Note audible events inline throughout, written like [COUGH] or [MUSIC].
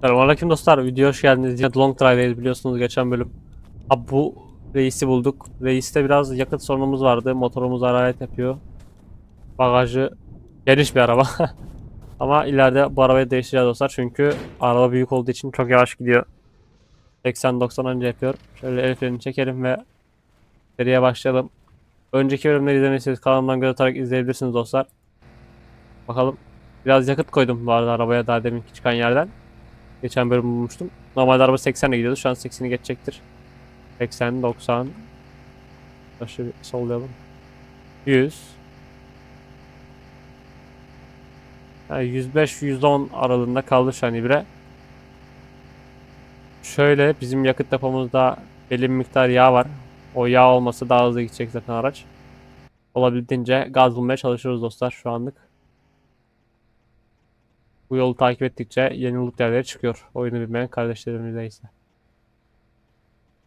Selamünaleyküm dostlar. Video hoş geldiniz. Yine Long Drive'deyiz biliyorsunuz geçen bölüm. Abi bu reisi bulduk. Reiste biraz yakıt sorunumuz vardı. Motorumuz hararet yapıyor. Bagajı geniş bir araba. [LAUGHS] Ama ileride bu arabayı değiştireceğiz dostlar. Çünkü araba büyük olduğu için çok yavaş gidiyor. 80-90 önce yapıyor. Şöyle el frenini çekelim ve seriye başlayalım. Önceki bölümleri izlemediyseniz kanalımdan göz atarak izleyebilirsiniz dostlar. Bakalım. Biraz yakıt koydum bu arada arabaya daha deminki çıkan yerden. Geçen bölüm bulmuştum. Normalde araba 80'le gidiyordu. Şu an 80'i geçecektir. 80, 90. Başı bir sollayalım. 100. Yani 105-110 aralığında kaldı şu an ibre. Şöyle bizim yakıt depomuzda belli bir miktar yağ var. O yağ olması daha hızlı gidecek zaten araç. Olabildiğince gaz bulmaya çalışıyoruz dostlar şu anlık. Bu yolu takip ettikçe yeni loot çıkıyor. Oyunu bilmeyen kardeşlerimizde ise.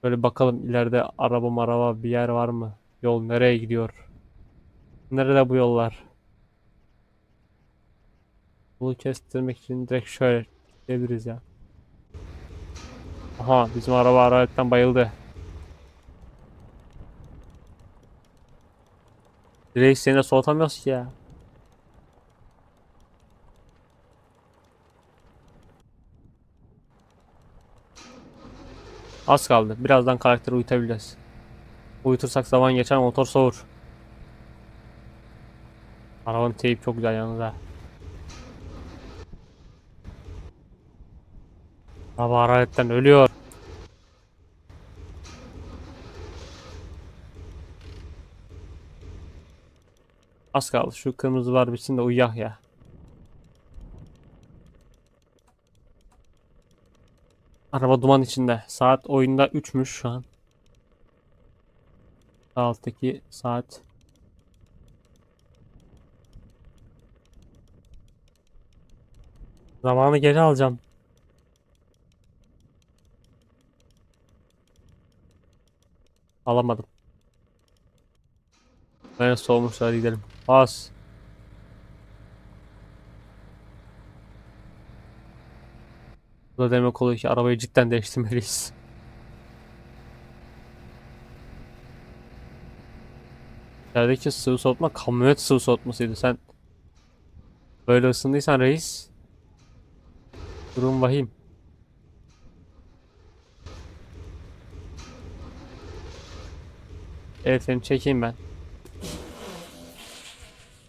Böyle bakalım ileride araba maraba bir yer var mı? Yol nereye gidiyor? Nerede bu yollar? Bunu kestirmek için direkt şöyle gidebiliriz ya. Aha bizim araba aralıktan bayıldı. Direkt seni soğutamıyoruz ki ya. Az kaldı. Birazdan karakteri uyutabileceğiz. Uyutursak zaman geçer motor soğur. Arabanın teyip çok güzel yalnız. Araba hararetten ölüyor. Az kaldı. Şu kırmızı var bitsin de uyuyak ya. Araba duman içinde. Saat oyunda 3'müş şu an. Sağ Alttaki saat. Zamanı geri alacağım. Alamadım. Ben soğumuşlar gidelim. Bas. Bu da demek oluyor ki arabayı cidden değiştirmeliyiz. İçerideki sıvı soğutma kamyonet sıvı soğutmasıydı. Sen böyle ısındıysan reis durum vahim. Evet seni çekeyim ben.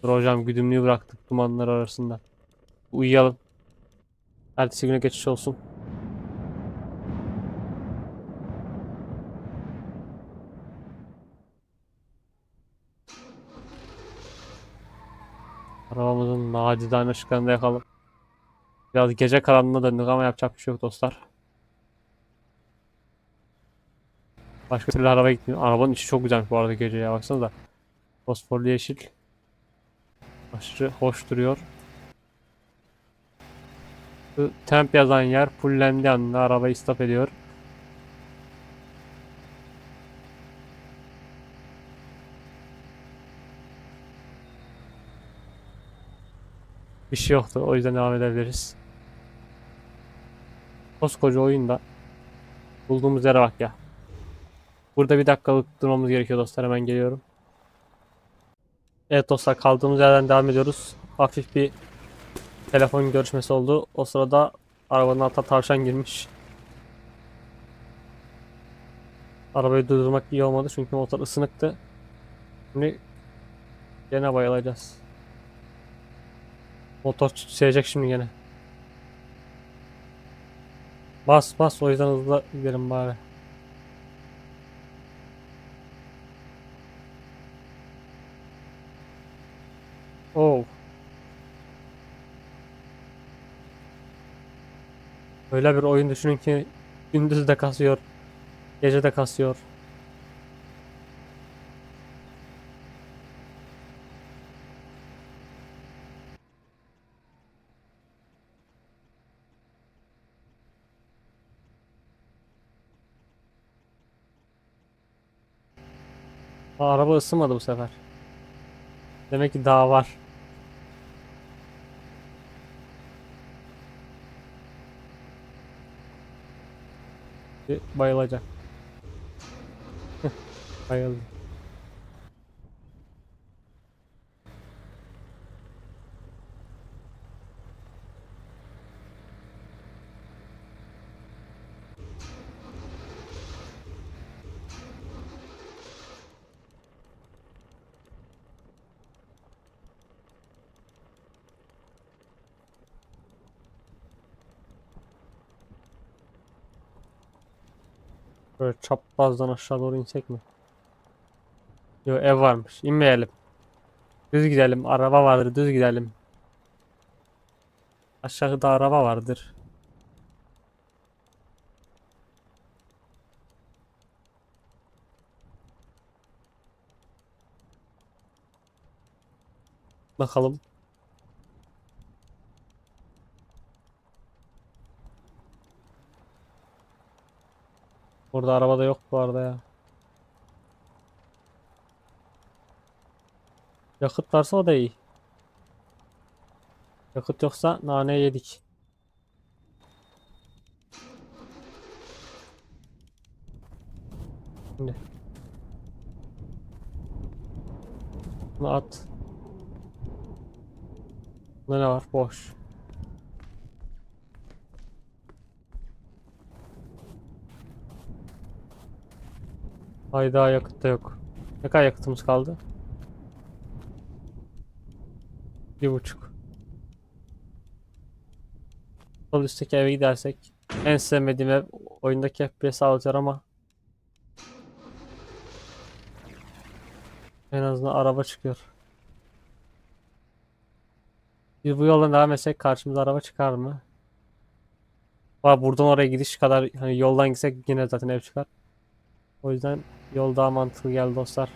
Dur hocam güdümlüğü bıraktık dumanlar arasında. Uyuyalım. Ertesi güne geçiş olsun. Arabamızın nacizane ışıklarında yakalım. Biraz gece karanlığına döndük ama yapacak bir şey yok dostlar. Başka türlü araba gitmiyor. Arabanın içi çok güzelmiş bu arada gece ya baksanıza. Fosforlu yeşil. Aşırı hoş duruyor. Bu temp yazan yer fullendi anda arabayı stop ediyor. Bir şey yoktu o yüzden devam edebiliriz. Koskoca oyunda bulduğumuz yere bak ya. Burada bir dakikalık durmamız gerekiyor dostlar hemen geliyorum. Evet dostlar kaldığımız yerden devam ediyoruz. Hafif bir telefon görüşmesi oldu. O sırada arabanın altına tavşan girmiş. Arabayı durdurmak iyi olmadı çünkü motor ısınıktı. Şimdi gene bayılacağız. Motor sevecek şimdi gene. Bas bas o yüzden hızlı gidelim bari. Oh. Öyle bir oyun düşünün ki gündüz de kasıyor, gece de kasıyor. Araba ısınmadı bu sefer. Demek ki daha var. Bayılacak. Bayıldı. Böyle çaprazdan aşağı doğru insek mi? Yo ev varmış. İnmeyelim. Düz gidelim. Araba vardır. Düz gidelim. Aşağıda araba vardır. Bakalım. Burada araba da yok bu arada ya. Yakıt varsa o da iyi. Yakıt yoksa nane yedik. Şimdi. Bunu at. Bunda ne var? Boş. Hayda yakıt da yok. Ne kadar yakıtımız kaldı? Bir buçuk. Sol üstteki eve gidersek en sevmediğim ev oyundaki FPS alacak ama en azından araba çıkıyor. Biz bu yoldan devam etsek karşımıza araba çıkar mı? Var buradan oraya gidiş kadar hani yoldan gitsek yine zaten ev çıkar. O yüzden yol daha mantıklı geldi dostlar.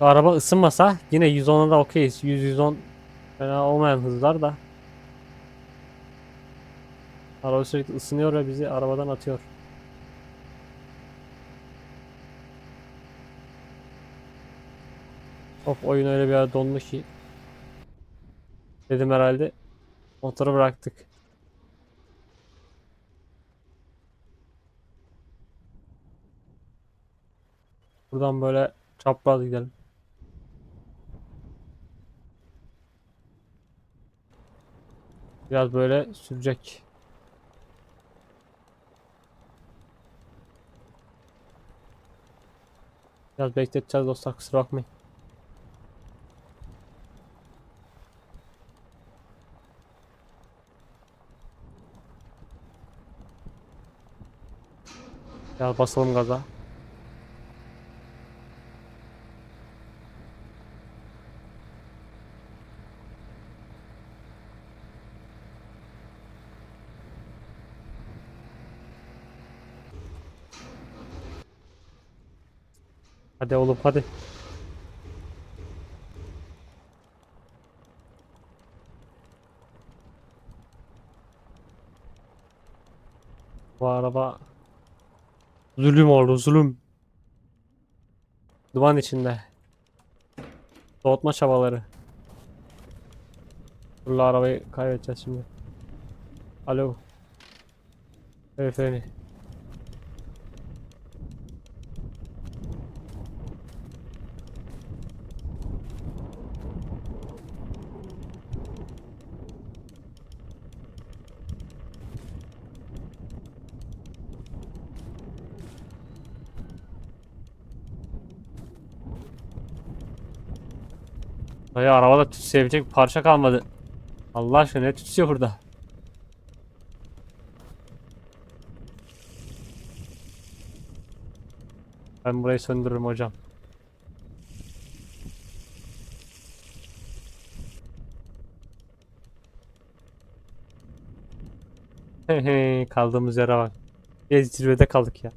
Araba ısınmasa yine 110'a da okeyiz. 100-110 fena olmayan hızlar da. Araba sürekli ısınıyor ve bizi arabadan atıyor. Of oyun öyle bir ara dondu ki. Dedim herhalde motoru bıraktık. Buradan böyle çapraz gidelim. Biraz böyle sürecek. Biraz bekleteceğiz dostlar kusura bakmayın. Biraz basalım gaza. Hadi oğlum hadi. Bu araba zulüm oldu zulüm. Duman içinde. Soğutma çabaları. Dur la arabayı kaybedeceğiz şimdi. Alo. Beyefendi. Dayı arabada tütseyebilecek bir parça kalmadı. Allah aşkına ne tütsüyor burada? Ben burayı söndürürüm hocam. Kaldığımız yere bak. Biz zirvede kaldık ya.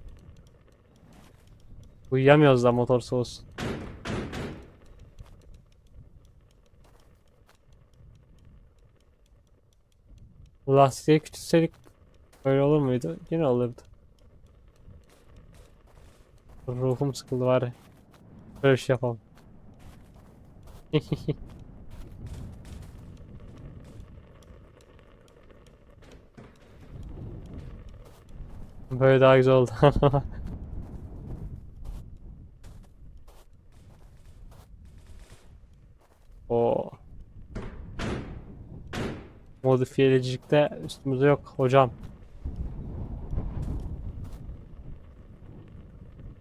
Uyuyamıyoruz da motor soğusun. Lastiği küçülselik böyle olur muydu? Yine olurdu. Ruhum sıkıldı var ya. Böyle şey yapalım. [LAUGHS] böyle daha güzel oldu. [LAUGHS] modifiyelicilikte üstümüzde yok hocam.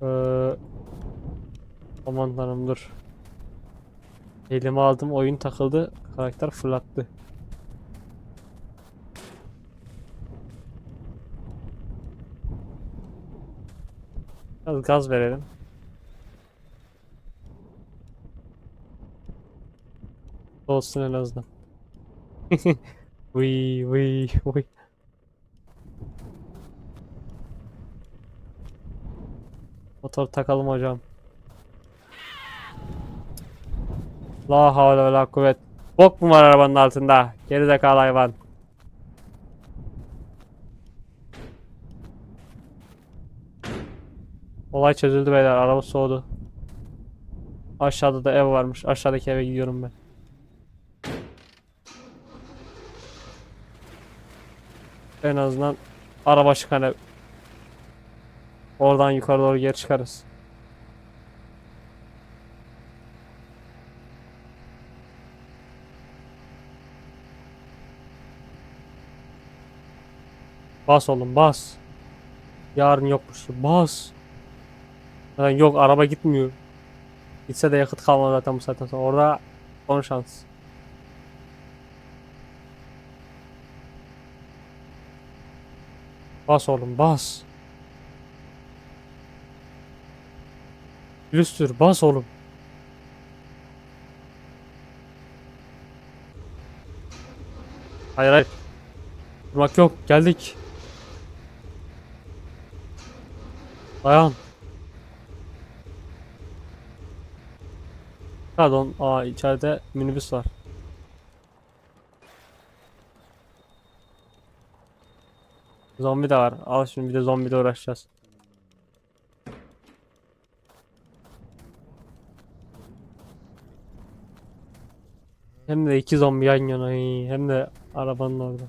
Ee, aman tanrım dur. Elime aldım oyun takıldı. Karakter fırlattı. Biraz gaz verelim. Olsun en azından. [LAUGHS] Vıy vıy vıy. Motor takalım hocam. La havle la kuvvet. Bok mu var arabanın altında? Gerizekalı hayvan. Olay çözüldü beyler. Araba soğudu. Aşağıda da ev varmış. Aşağıdaki eve gidiyorum ben. En azından araba çıkan ev. Oradan yukarı doğru geri çıkarız. Bas oğlum bas. Yarın yokmuş. Bas. Ha, yok araba gitmiyor. Gitse de yakıt kalmadı zaten bu saatten sonra. Orada son şans. Bas oğlum bas. Lüstür bas oğlum. Hayır hayır. Durmak yok. Geldik. Dayan. Pardon. Aa içeride minibüs var. Zombi de var. Al şimdi bir de zombiyle uğraşacağız. Hem de iki zombi yan yana. Hem de arabanın orada.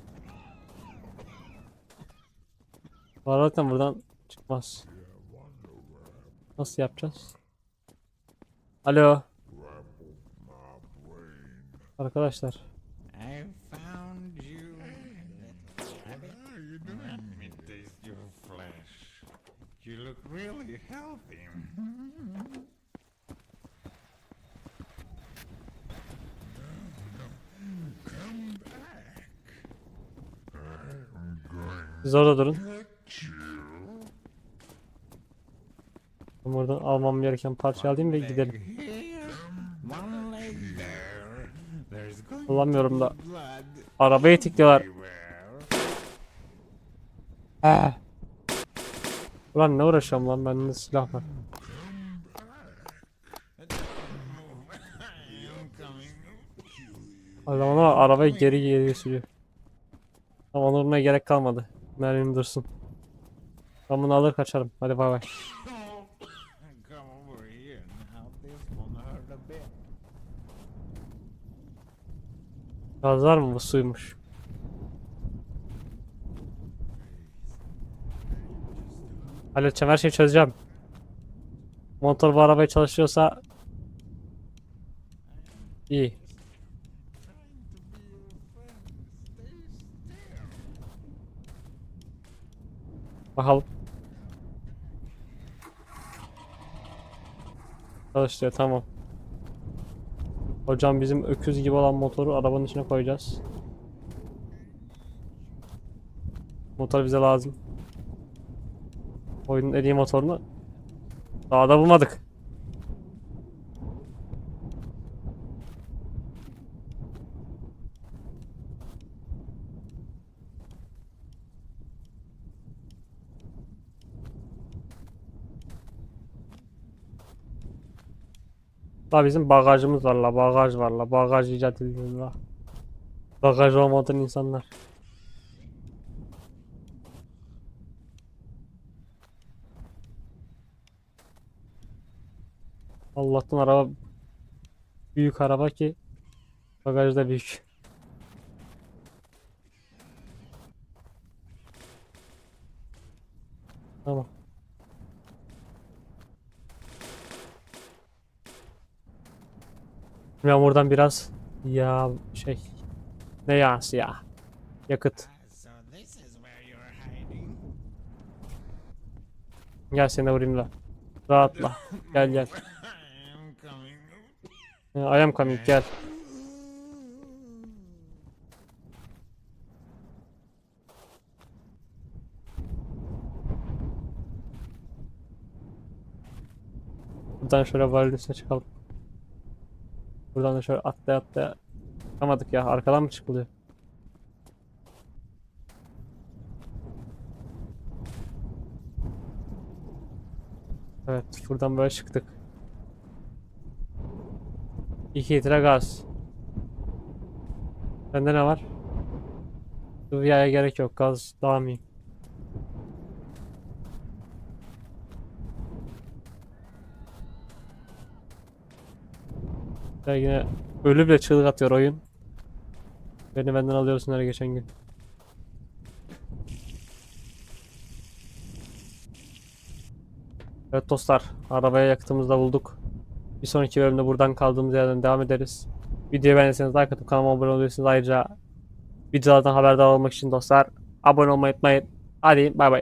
Var zaten buradan çıkmaz. Nasıl yapacağız? Alo. Arkadaşlar. You look really healthy. Siz orada durun. Ben buradan almam gereken parça alayım ve gidelim. Kullanmıyorum da. Arabayı tikliyorlar. everywhere. Ulan ne uğraşıyorum lan bende silah var. I'm coming. O zaman o arabayı geri geri sürüyor. Ama onuruna gerek kalmadı. Mermim dursun. Ben bunu alır kaçarım. Hadi bay bay. Come over here now. This won't hurt a bit. Gaz var mı? Bu suymuş. Halledeceğim her şeyi çözeceğim. Motor bu arabayı çalışıyorsa iyi. Bakalım. Çalışıyor tamam. Hocam bizim öküz gibi olan motoru arabanın içine koyacağız. Motor bize lazım. Oyunun en iyi motorunu daha da bulmadık. La bizim bagajımız var la bagaj var la bagaj icat edildi la. Bagaj olmadan insanlar. Allah'tan araba büyük araba ki bagaj da büyük. Tamam. Ben buradan biraz ya şey ne yağsı ya yakıt. Gel seni vurayım da. Rahatla. Gel gel. Coming. I am coming gel. Buradan şöyle varil çıkalım. Buradan da şöyle atlaya atlaya çıkamadık ya. Arkadan mı çıkılıyor? Evet, buradan böyle çıktık. 2 litre gaz. Bende ne var? Sıvıya gerek yok. Gaz daha iyi. Ya yine ölü bile çığlık atıyor oyun. Beni benden alıyorsun her geçen gün. Evet dostlar, arabaya yakıtımızı da bulduk. Bir sonraki bölümde buradan kaldığımız yerden devam ederiz. Videoyu beğendiyseniz like atıp kanalıma abone olabilirsiniz. Ayrıca videolardan haberdar olmak için dostlar abone olmayı unutmayın. Hadi bay bay.